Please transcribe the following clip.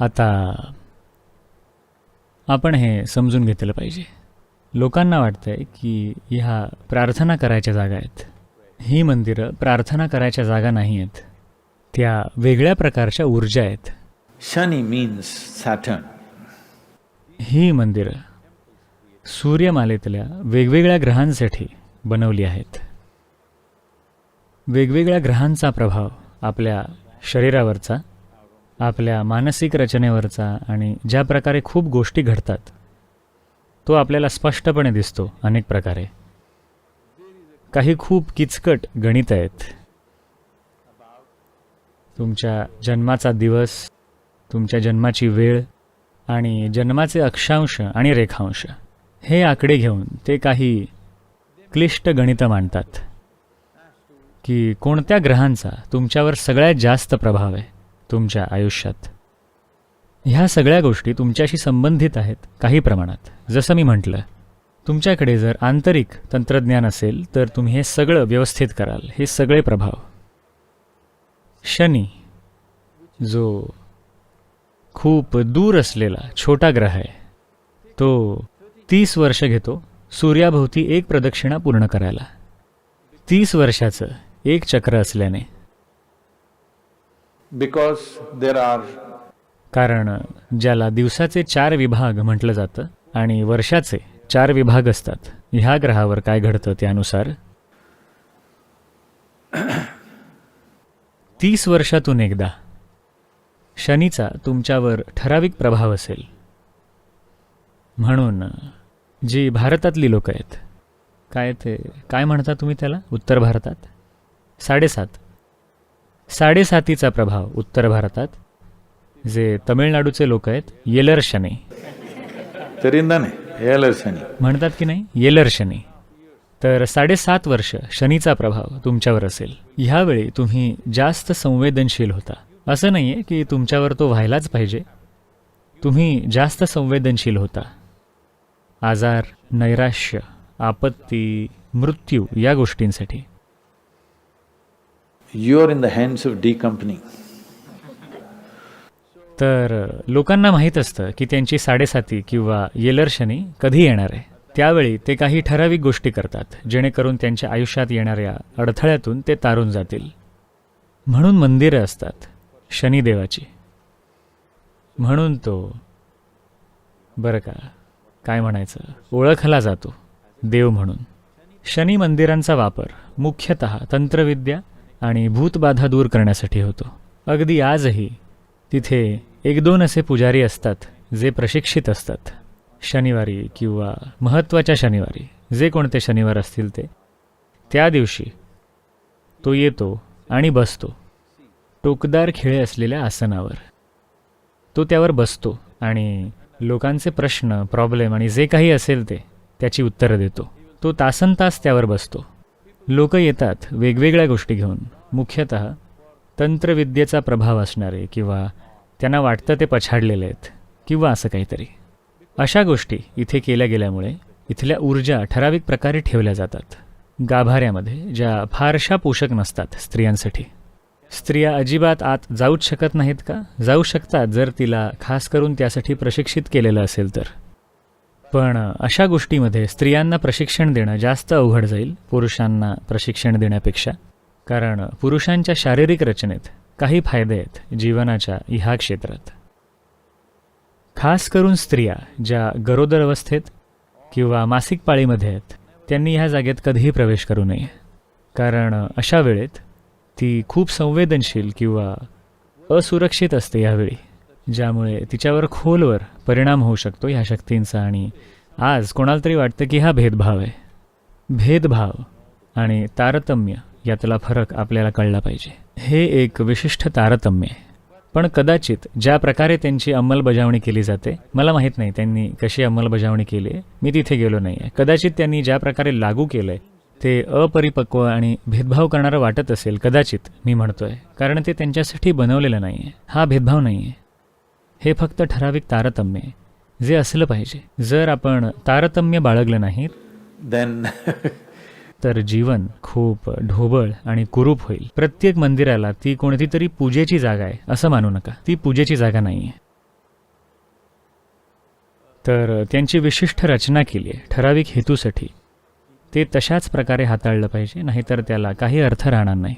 आता आपण हे समजून घेतलं पाहिजे. लोकांना वाटतंय की ह्या प्रार्थना करायच्या जागा आहेत. ही मंदिरं प्रार्थना करायच्या जागा नाही आहेत. त्या वेगळ्या प्रकारच्या ऊर्जा आहेत. Shani means Saturn. ही मंदिरं सूर्यमालेतल्या वेगवेगळ्या ग्रहांसाठी बनवली आहेत. वेगवेगळ्या ग्रहांचा प्रभाव आपल्या शरीरावरचा आपल्या मानसिक रचनेवरचा आणि ज्या प्रकारे खूप गोष्टी घडतात तो आपल्याला स्पष्टपणे दिसतो अनेक प्रकारे. काही खूप किचकट गणित आहेत. तुमच्या जन्माचा दिवस तुमच्या जन्माची वेळ आणि जन्माचे अक्षांश आणि रेखांश हे आकडे घेऊन ते काही क्लिष्ट गणितं मांडतात की कोणत्या ग्रहांचा तुमच्यावर सगळ्यात जास्त प्रभाव आहे? तुमच्या आयुष्यात. ह्या सगळ्या गोष्टी तुमच्याशी संबंधित आहेत काही प्रमाणात. जसं मी म्हटलं तुमच्याकडे जर आंतरिक तंत्रज्ञान असेल तर तुम्ही हे सगळं व्यवस्थित कराल. हे सगळे प्रभाव. शनी जो खूप दूर असलेला छोटा ग्रह आहे तो तीस वर्ष घेतो सूर्याभोवती एक प्रदक्षिणा पूर्ण करायला. तीस वर्षाचं एक चक्र असल्याने बिकॉज देर आर कारण ज्याला दिवसाचे चार विभाग म्हटलं जातं आणि वर्षाचे चार विभाग असतात ह्या ग्रहावर काय घडतं त्यानुसार? तीस वर्षातून एकदा शनीचा तुमच्यावर ठराविक प्रभाव असेल. म्हणून जी भारतातली लोक आहेत काय ते काय म्हणता तुम्ही त्याला? उत्तर भारतात? साडेसात. साडेसातीचा प्रभाव उत्तर भारतात जे तमिळनाडूचे लोक आहेत येलर शनी. Terindane, Yelar Shani. म्हणतात की नाही? येलर शनी. तर साडेसात वर्ष शनीचा प्रभाव तुमच्यावर असेल. ह्यावेळी तुम्ही जास्त संवेदनशील होता. असं नाही आहे की तुमच्यावर तो व्हायलाच पाहिजे. तुम्ही जास्त संवेदनशील होता. आजार नैराश्य आपत्ती मृत्यू या गोष्टींसाठी. You're in the hands of D company. तर लोकांना माहीत असतं की त्यांची साडेसाती किंवा येलर शनी कधी येणार आहे. त्यावेळी ते काही ठराविक गोष्टी करतात जेणेकरून त्यांच्या आयुष्यात येणाऱ्या अडथळ्यातून ते तारून जातील. म्हणून मंदिरं असतात शनिदेवाची. म्हणून तो बरं का काय म्हणायचं ओळखला जातो देव म्हणून. शनी मंदिरांचा वापर मुख्यतः तंत्रविद्या आणि भूतबाधा दूर करण्यासाठी होतो. अगदी आजही तिथे एक दोन असे पुजारी असतात जे प्रशिक्षित असतात. शनिवारी किंवा महत्त्वाच्या शनिवारी जे कोणते शनिवार असतील ते. त्या दिवशी तो येतो आणि बसतो. टोकदार खिळे असलेल्या आसनावर. तो त्यावर बसतो आणि लोकांचे प्रश्न प्रॉब्लेम आणि जे काही असेल ते त्याची उत्तरं देतो. तो तासन तास त्यावर बसतो. लोक येतात वेगवेगळ्या गोष्टी घेऊन. मुख्यतः तंत्रविद्येचा प्रभाव असणारे किंवा त्यांना वाटतं ते पछाडलेले आहेत किंवा असं काहीतरी. अशा गोष्टी इथे केल्या गेल्यामुळे इथल्या ऊर्जा ठराविक प्रकारे ठेवल्या जातात. गाभाऱ्यामध्ये ज्या फारशा पोषक नसतात स्त्रियांसाठी. स्त्रिया अजिबात आत जाऊच शकत नाहीत का? जाऊ शकतात जर तिला खास करून त्यासाठी प्रशिक्षित केलेलं असेल तर. पण अशा गोष्टीमध्ये स्त्रियांना प्रशिक्षण देणं जास्त अवघड जाईल पुरुषांना प्रशिक्षण देण्यापेक्षा. कारण पुरुषांच्या शारीरिक रचनेत काही फायदे आहेत जीवनाच्या ह्या क्षेत्रात. खास करून स्त्रिया ज्या गरोदर अवस्थेत किंवा मासिक पाळीमध्ये आहेत त्यांनी ह्या जागेत कधीही प्रवेश करू नये. कारण अशा वेळेत ती खूप संवेदनशील किंवा असुरक्षित असते यावेळी ज्यामुळे तिच्यावर खोलवर परिणाम होऊ शकतो ह्या शक्तींचा आणि आज कोणाला तरी वाटतं की हा भेदभाव आहे. भेदभाव आणि तारतम्य यातला फरक आपल्याला कळला पाहिजे. हे एक विशिष्ट तारतम्य आहे. पण कदाचित ज्या प्रकारे त्यांची अंमलबजावणी केली जाते मला माहीत नाही त्यांनी कशी अंमलबजावणी केली आहे मी तिथे गेलो नाही आहे कदाचित त्यांनी ज्या प्रकारे लागू केलं आहे ते अपरिपक्व आणि भेदभाव करणारं वाटत असेल कदाचित मी म्हणतोय. कारण ते त्यांच्यासाठी बनवलेलं नाही आहे हा भेदभाव नाही आहे हे फक्त ठराविक तारतम्य. आहे जे असलं पाहिजे. जर आपण तारतम्य बाळगलं नाही Then तर जीवन खूप ढोबळ आणि कुरूप होईल. प्रत्येक मंदिराला ती कोणती तरी पूजेची जागा आहे असं मानू नका. ती पूजेची जागा नाही आहे तर त्यांची विशिष्ट रचना केली आहे ठराविक हेतूसाठी. ते तशाच प्रकारे हाताळलं पाहिजे नाहीतर त्याला काही अर्थ राहणार नाही.